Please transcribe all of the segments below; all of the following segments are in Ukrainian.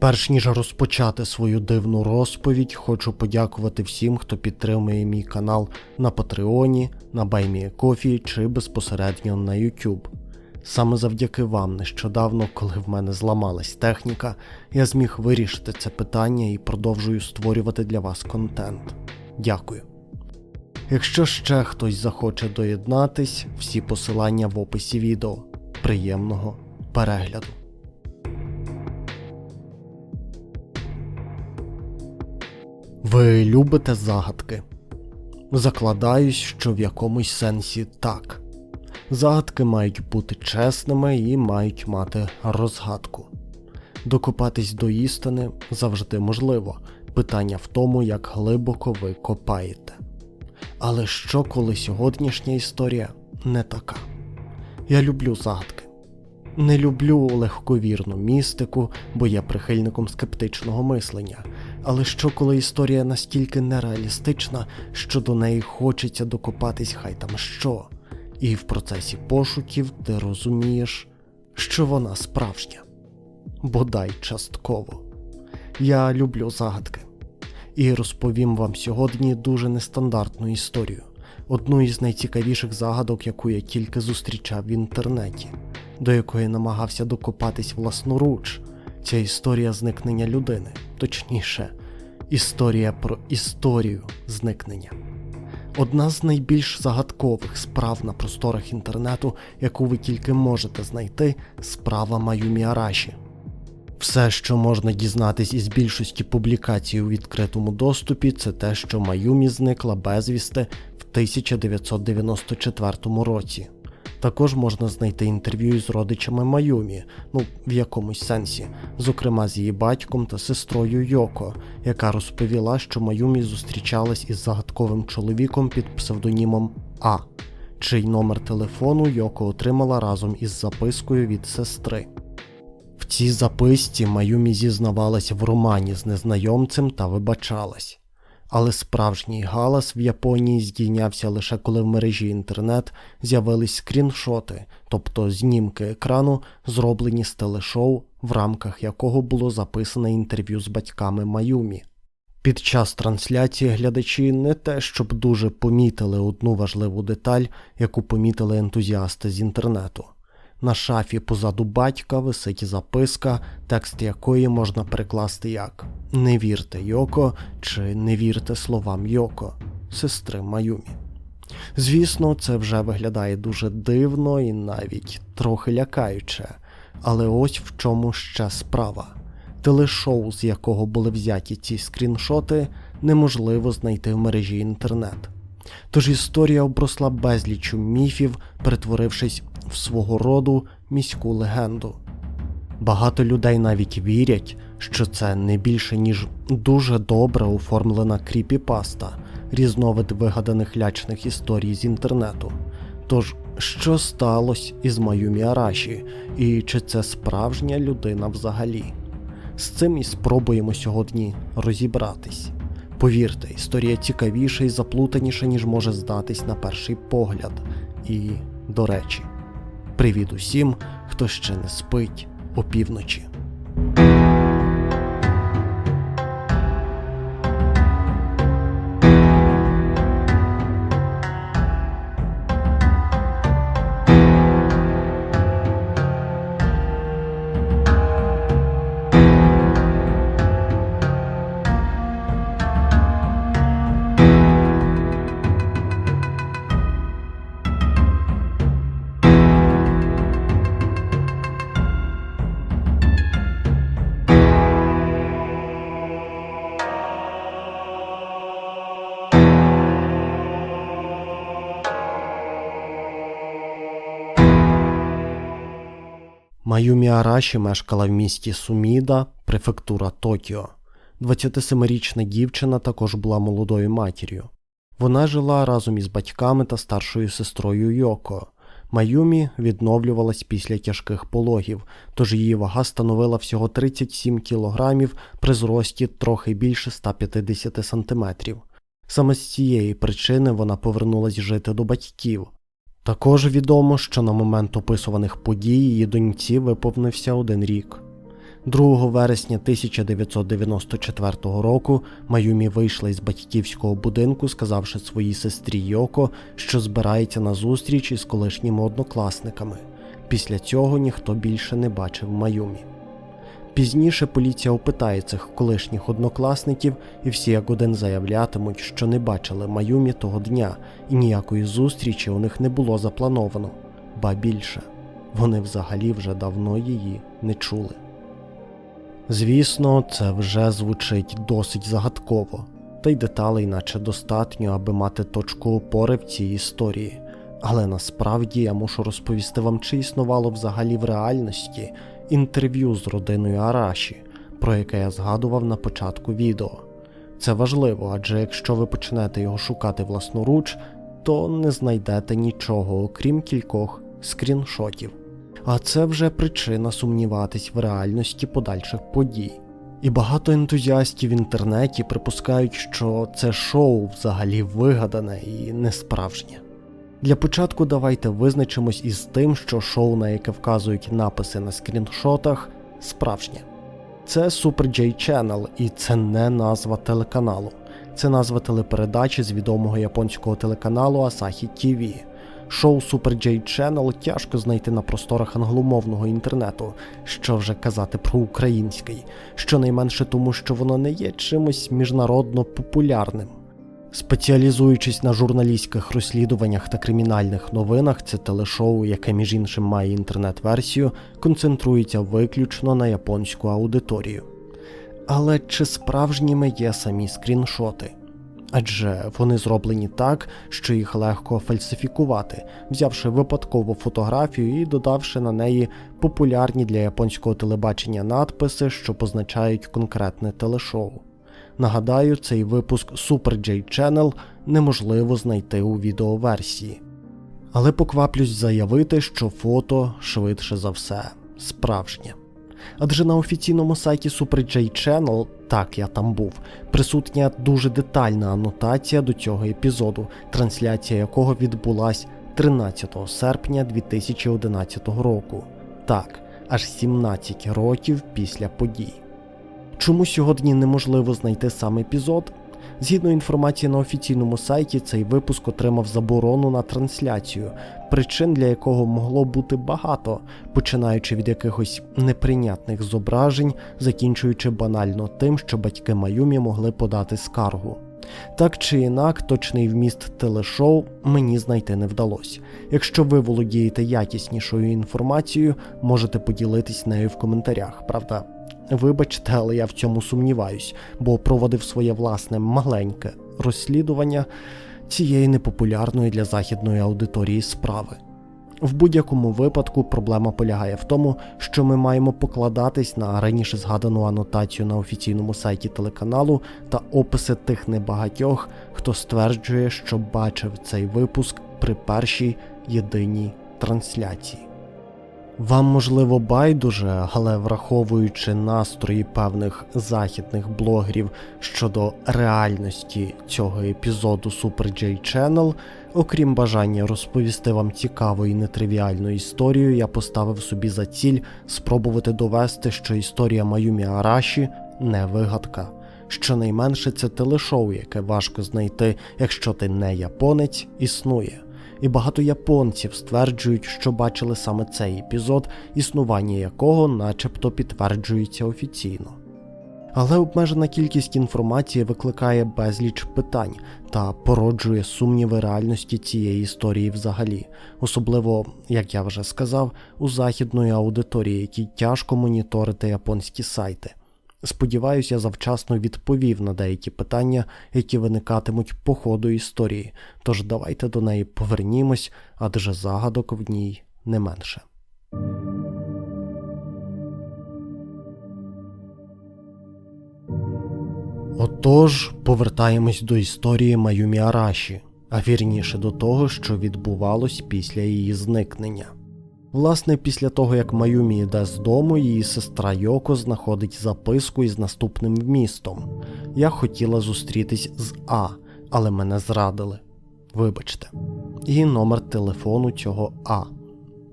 Перш ніж розпочати свою дивну розповідь, хочу подякувати всім, хто підтримує мій канал на Патреоні, на Баймієкофі чи безпосередньо на YouTube. Саме завдяки вам нещодавно, коли в мене зламалась техніка, я зміг вирішити це питання і продовжую створювати для вас контент. Дякую. Якщо ще хтось захоче доєднатись, всі посилання в описі відео. Приємного перегляду. Ви любите загадки? Закладаюсь, що в якомусь сенсі так. Загадки мають бути чесними і мають мати розгадку. Докопатись до істини завжди можливо. Питання в тому, як глибоко ви копаєте. Але що, коли сьогоднішня історія не така? Я люблю загадки. Не люблю легковірну містику, бо є прихильником скептичного мислення. Але що коли історія настільки нереалістична, що до неї хочеться докопатись хай там що, і в процесі пошуків ти розумієш, що вона справжня, бодай частково. Я люблю загадки і розповім вам сьогодні дуже нестандартну історію, одну із найцікавіших загадок, яку я тільки зустрічав в інтернеті, до якої намагався докопатись власноруч. Ця історія зникнення людини, точніше, історія про історію зникнення. Одна з найбільш загадкових справ на просторах інтернету, яку ви тільки можете знайти, справа Маюмі Араші. Все, що можна дізнатись із більшості публікацій у відкритому доступі, це те, що Маюмі зникла безвісти в 1994 році. Також можна знайти інтерв'ю з родичами Маюмі, ну в якомусь сенсі, зокрема з її батьком та сестрою Йоко, яка розповіла, що Маюмі зустрічалась із загадковим чоловіком під псевдонімом А, чий номер телефону Йоко отримала разом із запискою від сестри. В цій записці Маюмі зізнавалась в романі з незнайомцем та вибачалась. Але справжній галас в Японії здійнявся лише коли в мережі інтернет з'явились скріншоти, тобто знімки екрану, зроблені з телешоу, в рамках якого було записане інтерв'ю з батьками Маюмі. Під час трансляції глядачі не те, щоб дуже помітили одну важливу деталь, яку помітили ентузіасти з інтернету. На шафі позаду батька висить записка, текст якої можна перекласти як Не вірте Йоко чи Не вірте словам Йоко, сестри Маюмі. Звісно, це вже виглядає дуже дивно і навіть трохи лякаюче, але ось в чому ще справа. Телешоу, з якого були взяті ці скріншоти, неможливо знайти в мережі інтернет. Тож історія обросла безлічу міфів, перетворившись в свого роду міську легенду. Багато людей навіть вірять, що це не більше ніж дуже добре оформлена кріпіпаста, різновид вигаданих лячних історій з інтернету. Тож, що сталося із Маюмі Араші, і чи це справжня людина взагалі? З цим і спробуємо сьогодні розібратись. Повірте, історія цікавіша і заплутаніша, ніж може здатись на перший погляд. І, до речі, привіт усім, хто ще не спить опівночі. Маюмі Араші мешкала в місті Суміда, префектура Токіо. 27-річна дівчина також була молодою матір'ю. Вона жила разом із батьками та старшою сестрою Йоко. Маюмі відновлювалась після тяжких пологів, тож її вага становила всього 37 кілограмів при зрості трохи більше 150 сантиметрів. Саме з цієї причини вона повернулась жити до батьків. Також відомо, що на момент описуваних подій її доньці виповнився один рік. 2 вересня 1994 року Маюмі вийшла із батьківського будинку, сказавши своїй сестрі Йоко, що збирається на зустріч із колишніми однокласниками. Після цього ніхто більше не бачив Маюмі. Пізніше поліція опитає цих колишніх однокласників, і всі як один заявлятимуть, що не бачили Маюмі того дня, і ніякої зустрічі у них не було заплановано, ба більше вони взагалі вже давно її не чули. Звісно, це вже звучить досить загадково, та й деталей, наче достатньо, аби мати точку опори в цій історії. Але насправді я мушу розповісти вам, чи існувало взагалі в реальності інтерв'ю з родиною Араші, про яке я згадував на початку відео. Це важливо, адже якщо ви почнете його шукати власноруч, то не знайдете нічого, окрім кількох скріншотів. А це вже причина сумніватись в реальності подальших подій. І багато ентузіастів в інтернеті припускають, що це шоу взагалі вигадане і не справжнє. Для початку давайте визначимось із тим, що шоу, на яке вказують написи на скріншотах, справжнє. Це Super J Channel, і це не назва телеканалу. Це назва телепередачі з відомого японського телеканалу Asahi TV. Шоу Super J Channel тяжко знайти на просторах англомовного інтернету, що вже казати про український, щонайменше тому, що воно не є чимось міжнародно популярним. Спеціалізуючись на журналістських розслідуваннях та кримінальних новинах, це телешоу, яке між іншим має інтернет-версію, концентрується виключно на японську аудиторію. Але чи справжніми є самі скріншоти? Адже вони зроблені так, що їх легко фальсифікувати, взявши випадкову фотографію і додавши на неї популярні для японського телебачення надписи, що позначають конкретне телешоу. Нагадаю, цей випуск Super J Channel неможливо знайти у відеоверсії. Але покваплюсь заявити, що фото швидше за все справжнє. Адже на офіційному сайті Super J Channel, так я там був, присутня дуже детальна анотація до цього епізоду, трансляція якого відбулась 13 серпня 2011 року. Так, аж 17 років після подій. Чому сьогодні неможливо знайти сам епізод? Згідно інформації на офіційному сайті, цей випуск отримав заборону на трансляцію, причин для якого могло бути багато, починаючи від якихось неприйнятних зображень, закінчуючи банально тим, що батьки Маюмі могли подати скаргу. Так чи інак, точний вміст телешоу мені знайти не вдалося. Якщо ви володієте якіснішою інформацією, можете поділитись нею в коментарях, правда? Вибачте, але я в цьому сумніваюсь, бо проводив своє власне маленьке розслідування цієї непопулярної для західної аудиторії справи. В будь-якому випадку проблема полягає в тому, що ми маємо покладатись на раніше згадану анотацію на офіційному сайті телеканалу та описи тих небагатьох, хто стверджує, що бачив цей випуск при першій єдиній трансляції. Вам можливо байдуже, але враховуючи настрої певних західних блогерів щодо реальності цього епізоду Super J Channel, окрім бажання розповісти вам цікаву і нетривіальну історію, я поставив собі за ціль спробувати довести, що історія Маюмі Араші не вигадка. Щонайменше це телешоу, яке важко знайти, якщо ти не японець, існує і багато японців стверджують, що бачили саме цей епізод, існування якого начебто підтверджується офіційно. Але обмежена кількість інформації викликає безліч питань та породжує сумніви реальності цієї історії взагалі, особливо, як я вже сказав, у західної аудиторії, якій тяжко моніторити японські сайти. Сподіваюся, я завчасно відповів на деякі питання, які виникатимуть по ходу історії, тож давайте до неї повернімось, адже загадок в ній не менше. Отож, повертаємось до історії Маюмі Араші, а вірніше до того, що відбувалось після її зникнення. Власне, після того, як Маюмі йде з дому, її сестра Йоко знаходить записку із наступним вмістом. Я хотіла зустрітись з А, але мене зрадили. Вибачте, і номер телефону цього А.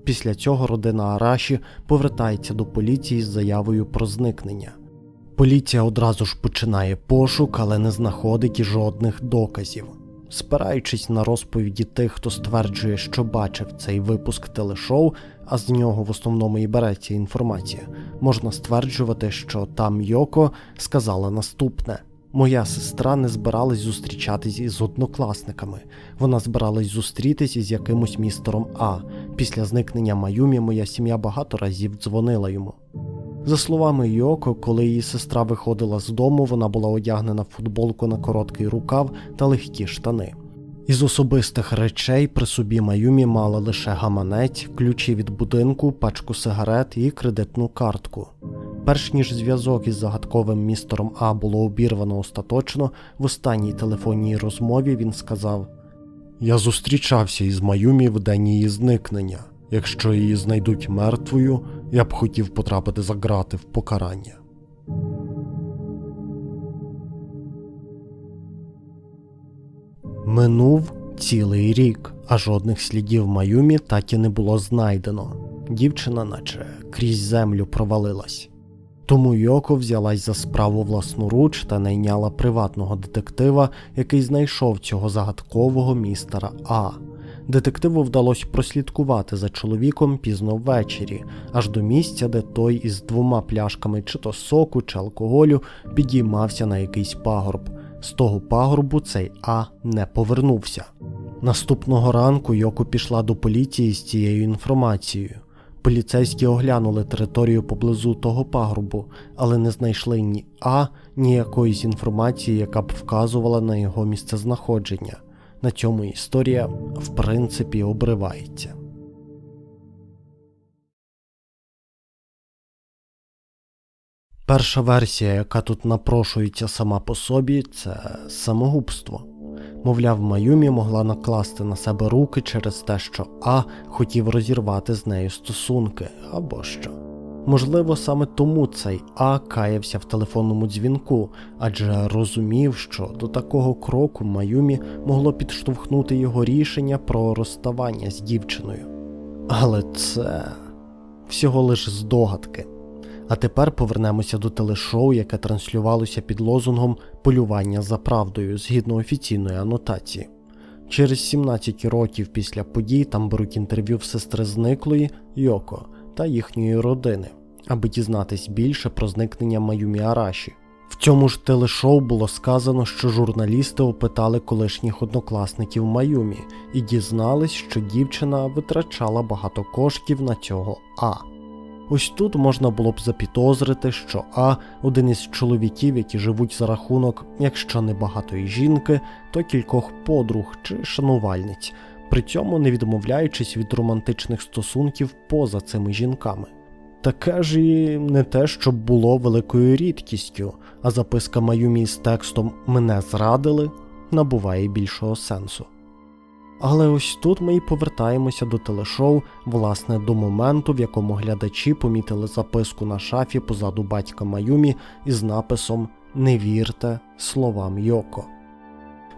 Після цього родина Араші повертається до поліції з заявою про зникнення. Поліція одразу ж починає пошук, але не знаходить жодних доказів. Спираючись на розповіді тих, хто стверджує, що бачив цей випуск телешоу, а з нього в основному і береться інформація, можна стверджувати, що там Йоко сказала наступне: Моя сестра не збиралась зустрічатись із однокласниками. Вона збиралась зустрітись із якимось містером А. Після зникнення Маюмі моя сім'я багато разів дзвонила йому. За словами Йоко, коли її сестра виходила з дому, вона була одягнена в футболку на короткий рукав та легкі штани. Із особистих речей при собі Маюмі мала лише гаманець, ключі від будинку, пачку сигарет і кредитну картку. Перш ніж зв'язок із загадковим містером А було обірвано остаточно, в останній телефонній розмові він сказав: Я зустрічався із Маюмі в день її зникнення. Якщо її знайдуть мертвою, я б хотів потрапити за грати в покарання. Минув цілий рік, а жодних слідів Маюмі так і не було знайдено. Дівчина, наче крізь землю провалилась. Тому Йоко взялась за справу власноруч та найняла приватного детектива, який знайшов цього загадкового містера А. Детективу вдалося прослідкувати за чоловіком пізно ввечері, аж до місця, де той із двома пляшками чи то соку, чи алкоголю підіймався на якийсь пагорб. З того пагорбу цей А не повернувся. Наступного ранку Йоко пішла до поліції з цією інформацією. Поліцейські оглянули територію поблизу того пагорбу, але не знайшли ні А, ні якоїсь інформації, яка б вказувала на його місцезнаходження. На цьому історія, в принципі, обривається. Перша версія, яка тут напрошується сама по собі, це самогубство. Мовляв, Маюмі могла накласти на себе руки через те, що А хотів розірвати з нею стосунки або що. Можливо, саме тому цей А каявся в телефонному дзвінку, адже розумів, що до такого кроку Маюмі могло підштовхнути його рішення про розставання з дівчиною. Але це всього лиш здогадки. А тепер повернемося до телешоу, яке транслювалося під лозунгом полювання за правдою згідно офіційної анотації. Через 17 років після подій там беруть інтерв'ю в сестри зниклої Йоко та їхньої родини, аби дізнатись більше про зникнення Маюмі Араші. В цьому ж телешоу було сказано, що журналісти опитали колишніх однокласників Маюмі і дізнались, що дівчина витрачала багато коштів на цього А. Ось тут можна було б запідозрити, що А один із чоловіків, які живуть за рахунок, якщо не багатої жінки, то кількох подруг чи шанувальниць, при цьому не відмовляючись від романтичних стосунків поза цими жінками. Таке ж і не те, щоб було великою рідкістю, а записка Маюмі з текстом Мене зрадили набуває більшого сенсу. Але ось тут ми і повертаємося до телешоу, власне, до моменту, в якому глядачі помітили записку на шафі позаду батька Маюмі із написом Не вірте словам Йоко.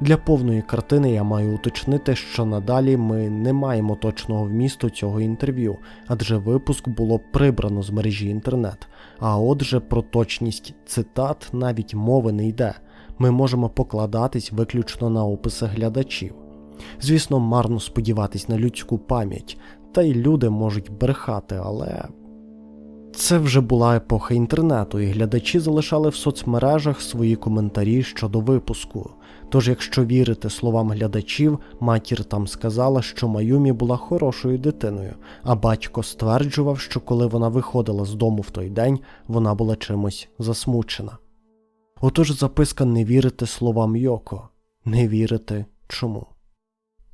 Для повної картини я маю уточнити, що надалі ми не маємо точного вмісту цього інтерв'ю, адже випуск було прибрано з мережі інтернет. А отже, про точність цитат навіть мови не йде. Ми можемо покладатись виключно на описи глядачів. Звісно, марно сподіватись на людську пам'ять, та й люди можуть брехати, але це вже була епоха інтернету, і глядачі залишали в соцмережах свої коментарі щодо випуску. Тож, якщо вірити словам глядачів, матір там сказала, що Маюмі була хорошою дитиною, а батько стверджував, що коли вона виходила з дому в той день, вона була чимось засмучена. Отож записка не вірити словам Йоко, не вірити чому.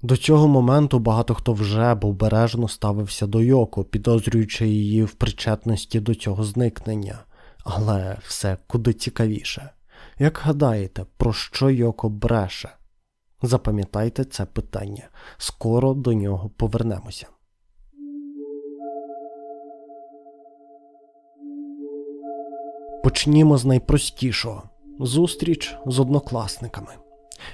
До цього моменту багато хто вже був бережно ставився до Йоко, підозрюючи її в причетності до цього зникнення, але все куди цікавіше. Як гадаєте, про що Йоко бреше? Запам'ятайте це питання, скоро до нього повернемося. Почнімо з найпростішого зустріч з однокласниками.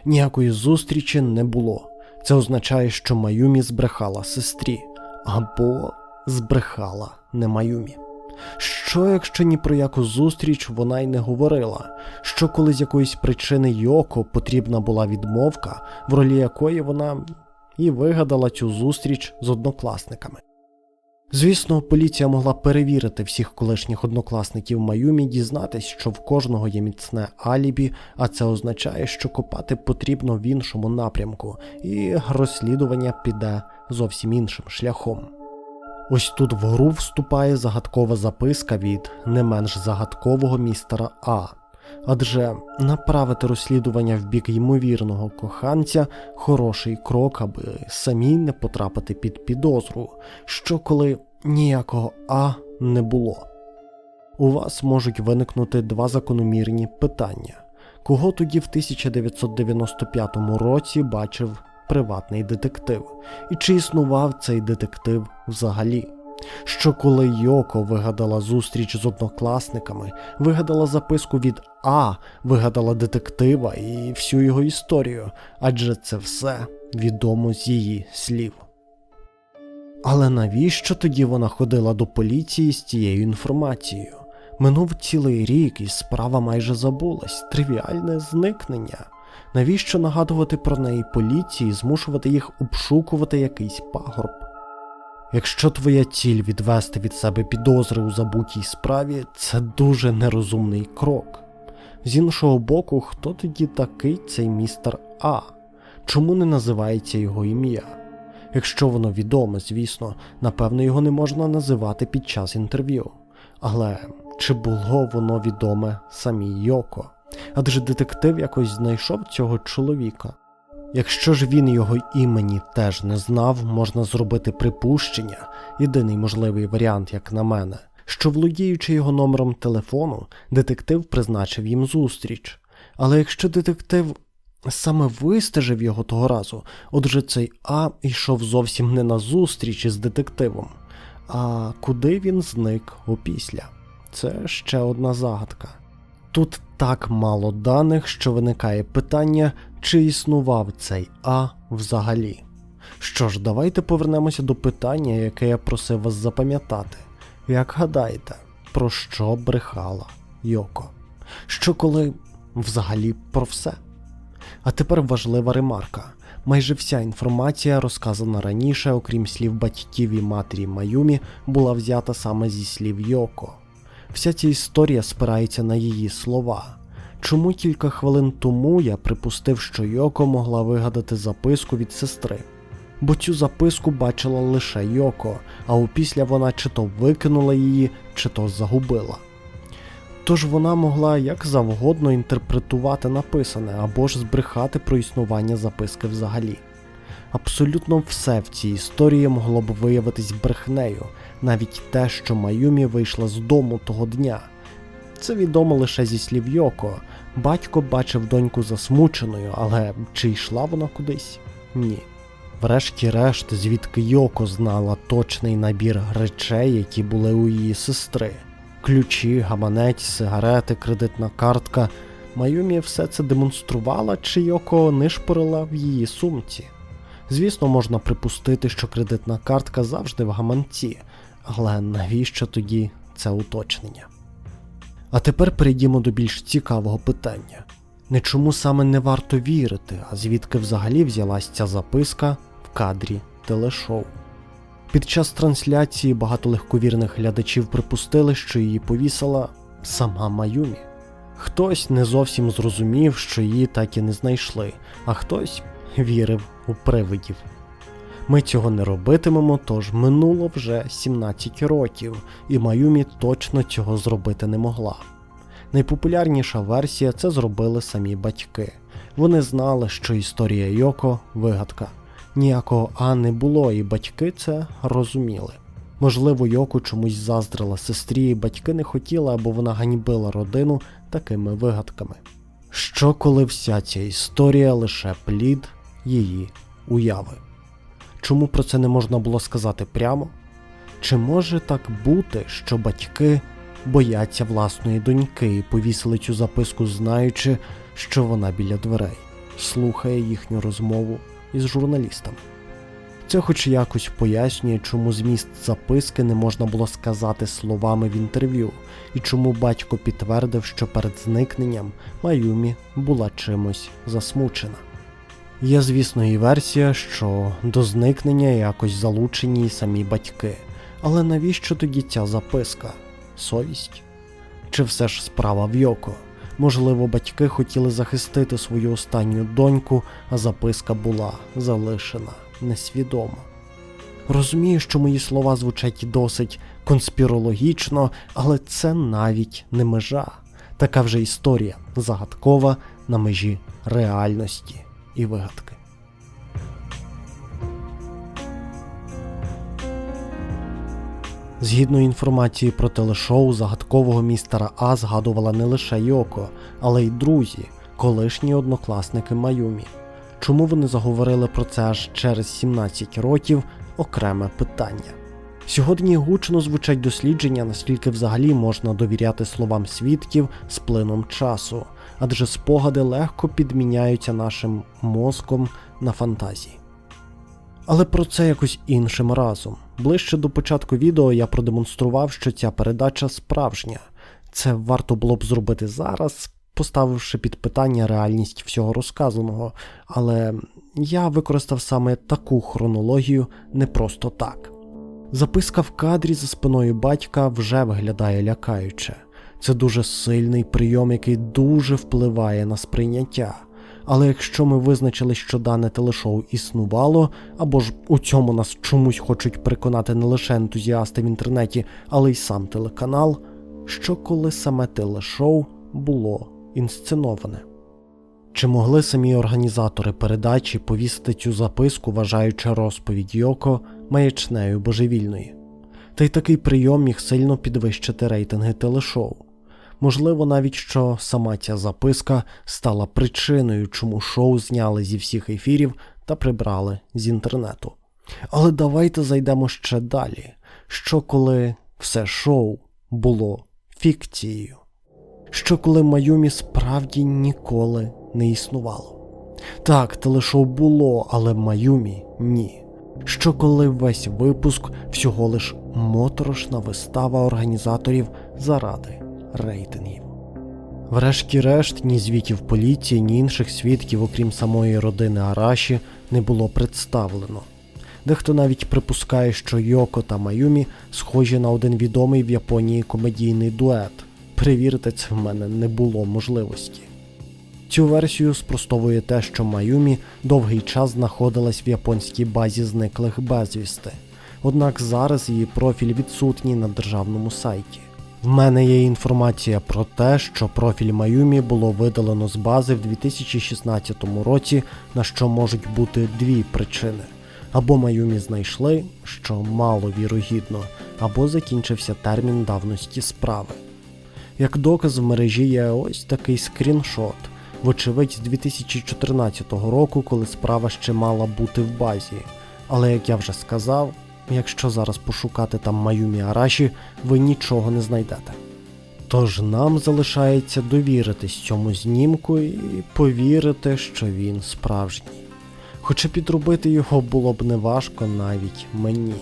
Ніякої зустрічі не було. Це означає, що Маюмі збрехала сестрі, або збрехала не Маюмі? Що, якщо ні про яку зустріч вона й не говорила? Що коли з якоїсь причини Йоко потрібна була відмовка, в ролі якої вона і вигадала цю зустріч з однокласниками? Звісно, поліція могла перевірити всіх колишніх однокласників Маюмі, дізнатись, що в кожного є міцне алібі, а це означає, що копати потрібно в іншому напрямку, і розслідування піде зовсім іншим шляхом. Ось тут в гру вступає загадкова записка від не менш загадкового містера А. Адже направити розслідування в бік ймовірного коханця хороший крок, аби самій не потрапити під підозру, що коли ніякого А не було. У вас можуть виникнути два закономірні питання. Кого тоді в 1995 році бачив приватний детектив, і чи існував цей детектив взагалі? Що коли Йоко вигадала зустріч з однокласниками, вигадала записку від А, вигадала детектива і всю його історію, адже це все відомо з її слів. Але навіщо тоді вона ходила до поліції з цією інформацією? Минув цілий рік, і справа майже забулась, тривіальне зникнення. Навіщо нагадувати про неї поліції, і змушувати їх обшукувати якийсь пагорб? Якщо твоя ціль відвести від себе підозри у забутій справі, це дуже нерозумний крок. З іншого боку, хто тоді такий цей містер А? Чому не називається його ім'я? Якщо воно відоме, звісно, напевно, його не можна називати під час інтерв'ю. Але чи було воно відоме самій Йоко? Адже детектив якось знайшов цього чоловіка. Якщо ж він його імені теж не знав, можна зробити припущення, єдиний можливий варіант, як на мене, що володіючи його номером телефону, детектив призначив їм зустріч. Але якщо детектив саме вистежив його того разу, отже цей А йшов зовсім не на зустріч із детективом, а куди він зник опісля? Це ще одна загадка. Тут так мало даних, що виникає питання, чи існував цей А взагалі. Що ж, давайте повернемося до питання, яке я просив вас запам'ятати. Як гадаєте, про що брехала Йоко? Що коли взагалі про все? А тепер важлива ремарка. Майже вся інформація, розказана раніше, окрім слів батьків і матері Маюмі, була взята саме зі слів Йоко. Вся ця історія спирається на її слова. Чому кілька хвилин тому я припустив, що Йоко могла вигадати записку від сестри? Бо цю записку бачила лише Йоко, а опісля вона чи то викинула її, чи то загубила. Тож вона могла як завгодно інтерпретувати написане або ж збрехати про існування записки взагалі. Абсолютно все в цій історії могло б виявитись брехнею, навіть те, що Маюмі вийшла з дому того дня. Це відомо лише зі слів Йоко. Батько бачив доньку засмученою, але чи йшла вона кудись? Ні. Врешті-решт, звідки Йоко знала точний набір речей, які були у її сестри: ключі, гаманець, сигарети, кредитна картка. Майумі все це демонструвала, чи Йоко нишпорила в її сумці. Звісно, можна припустити, що кредитна картка завжди в гаманці, але навіщо тоді це уточнення? А тепер перейдімо до більш цікавого питання. Не чому саме не варто вірити, а звідки взагалі взялась ця записка в кадрі телешоу. Під час трансляції багато легковірних глядачів припустили, що її повісила сама Маюмі. Хтось не зовсім зрозумів, що її так і не знайшли, а хтось вірив у привидів. Ми цього не робитимемо, тож минуло вже 17 років, і Маюмі точно цього зробити не могла. Найпопулярніша версія це зробили самі батьки. Вони знали, що історія Йоко вигадка. Ніякого А не було, і батьки це розуміли. Можливо, Йоко чомусь заздрила сестрі, і батьки не хотіли, або вона ганьбила родину такими вигадками. Що коли вся ця історія лише плід її уяви? Чому про це не можна було сказати прямо? Чи може так бути, що батьки бояться власної доньки і повісили цю записку, знаючи, що вона біля дверей, слухає їхню розмову із журналістами? Це хоч якось пояснює, чому зміст записки не можна було сказати словами в інтерв'ю, і чому батько підтвердив, що перед зникненням Маюмі була чимось засмучена. Є, звісно, і версія, що до зникнення якось залучені й самі батьки. Але навіщо тоді ця записка? Совість? Чи все ж справа в Йоко? Можливо, батьки хотіли захистити свою останню доньку, а записка була залишена несвідомо. Розумію, що мої слова звучать досить конспірологічно, але це навіть не межа. Така вже історія загадкова на межі реальності і вигадки. Згідно інформації про телешоу, загадкового містера А згадувала не лише Йоко, але й друзі, колишні однокласники Маюмі. Чому вони заговорили про це аж через 17 років окреме питання. Сьогодні гучно звучать дослідження, наскільки взагалі можна довіряти словам свідків з плином часу, адже спогади легко підміняються нашим мозком на фантазії. Але про це якось іншим разом. Ближче до початку відео я продемонстрував, що ця передача справжня. Це варто було б зробити зараз, поставивши під питання реальність всього розказаного, але я використав саме таку хронологію не просто так. Записка в кадрі за спиною батька вже виглядає лякаюче. Це дуже сильний прийом, який дуже впливає на сприйняття. Але якщо ми визначили, що дане телешоу існувало, або ж у цьому нас чомусь хочуть переконати не лише ентузіасти в інтернеті, але й сам телеканал, що коли саме телешоу було інсценоване. Чи могли самі організатори передачі повісити цю записку, вважаючи розповідь Йоко маячнею божевільної? Та й такий прийом міг сильно підвищити рейтинги телешоу. Можливо, навіть що сама ця записка стала причиною, чому шоу зняли зі всіх ефірів та прибрали з інтернету. Але давайте зайдемо ще далі. Що коли все шоу було фікцією? Що коли Майомі справді ніколи не існувало? Так, телешоу було, але Майумі ні. Що коли весь випуск всього лиш моторошна вистава організаторів заради рейтингів. Врешті-решт, ні звітів поліції, ні інших свідків, окрім самої родини Араші, не було представлено. Дехто навіть припускає, що Йоко та Маюмі схожі на один відомий в Японії комедійний дует. Перевірити це в мене не було можливості. Цю версію спростовує те, що Маюмі довгий час знаходилась в японській базі зниклих безвісти, однак зараз її профіль відсутній на державному сайті. В мене є інформація про те, що профіль Маюмі було видалено з бази в 2016 році, на що можуть бути дві причини. Або Маюмі знайшли, що мало вірогідно, або закінчився термін давності справи. Як доказ в мережі є ось такий скріншот, вочевидь, з 2014 року, коли справа ще мала бути в базі. Але як я вже сказав, якщо зараз пошукати там Маюмі Араші, ви нічого не знайдете. Тож нам залишається довіритись цьому знімку і повірити, що він справжній. Хоча підробити його було б неважко навіть мені.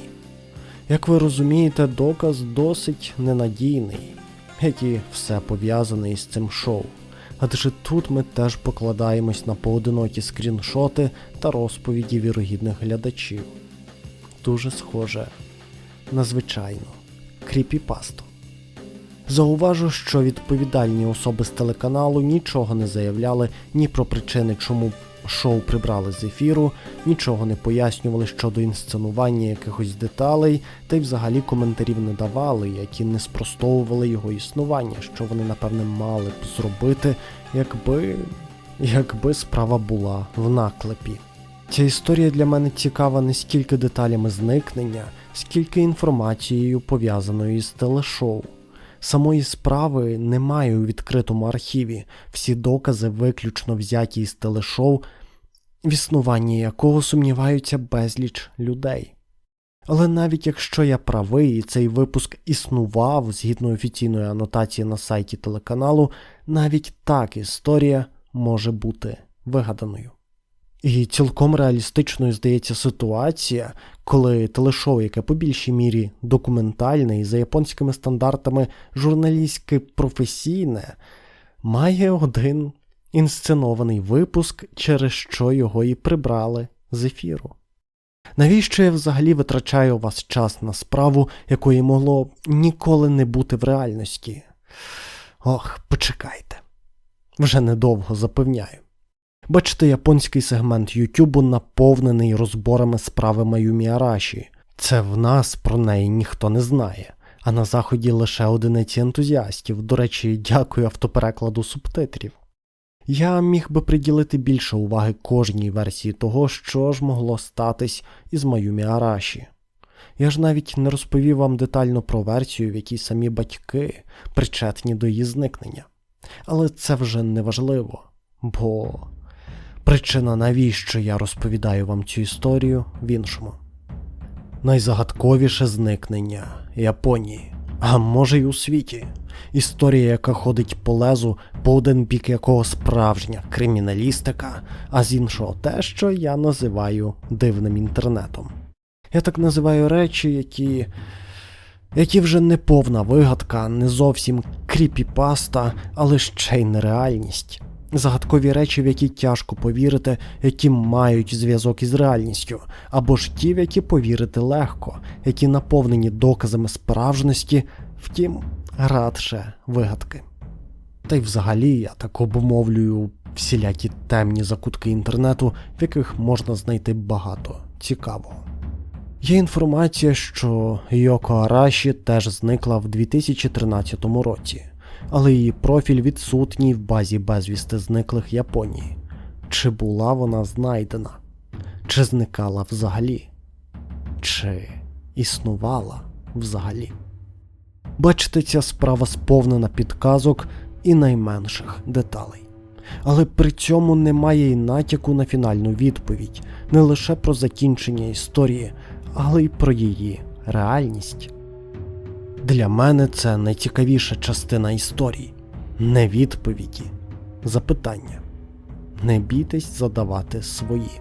Як ви розумієте, доказ досить ненадійний, як і все пов'язане із цим шоу. Адже тут ми теж покладаємось на поодинокі скріншоти та розповіді вірогідних глядачів. Дуже схоже на звичайну кріпіпасту. Зауважу, що відповідальні особи з телеканалу нічого не заявляли ні про причини, чому шоу прибрали з ефіру, нічого не пояснювали щодо інсценування якихось деталей, та й взагалі коментарів не давали, які не спростовували його існування, що вони, напевне, мали б зробити, якби, якби справа була в наклепі. Ця історія для мене цікава не стільки деталями зникнення, скільки інформацією пов'язаною із телешоу. Самої справи немає у відкритому архіві, всі докази виключно взяті із телешоу, в існуванні якого сумніваються безліч людей. Але навіть якщо я правий і цей випуск існував згідно офіційної анотації на сайті телеканалу, навіть так історія може бути вигаданою. І цілком реалістичною здається ситуація, коли телешоу, яке по більшій мірі документальне і за японськими стандартами журналістське професійне, має один інсценований випуск, через що його і прибрали з ефіру. Навіщо я взагалі витрачаю у вас час на справу, якої могло ніколи не бути в реальності? Ох, почекайте. Вже недовго запевняю. Бачите, японський сегмент Ютубу наповнений розборами справи Маюмі Араші. Це в нас про неї ніхто не знає, а на заході лише одиниці ентузіастів. До речі, дякую автоперекладу субтитрів. Я міг би приділити більше уваги кожній версії того, що ж могло статись із Маюмі Араші. Я ж навіть не розповів вам детально про версію, в якій самі батьки причетні до її зникнення. Але це вже не важливо, бо причина, навіщо я розповідаю вам цю історію, в іншому. Найзагадковіше зникнення Японії, а може й у світі. Історія, яка ходить по лезу, по один бік якого справжня криміналістика, а з іншого те, що я називаю дивним інтернетом. Я так називаю речі, які. які вже не повна вигадка, не зовсім кріпіпаста, але ще й нереальність. Загадкові речі, в які тяжко повірити, які мають зв'язок із реальністю, або ж ті, в які повірити легко, які наповнені доказами справжності, втім, радше вигадки. Та й взагалі я так обумовлюю всілякі темні закутки інтернету, в яких можна знайти багато цікавого. Є інформація, що Йоко Араші теж зникла в 2013 році, але її профіль відсутній в базі безвісти зниклих Японії. Чи була вона знайдена? Чи зникала взагалі? Чи існувала взагалі? Бачите, ця справа сповнена підказок і найменших деталей. Але при цьому немає й натяку на фінальну відповідь не лише про закінчення історії, але й про її реальність. Для мене це найцікавіша частина історії не відповіді, запитання. Не бійтесь задавати свої.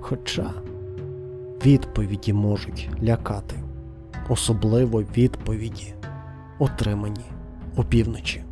Хоча відповіді можуть лякати, особливо відповіді, отримані опівночі.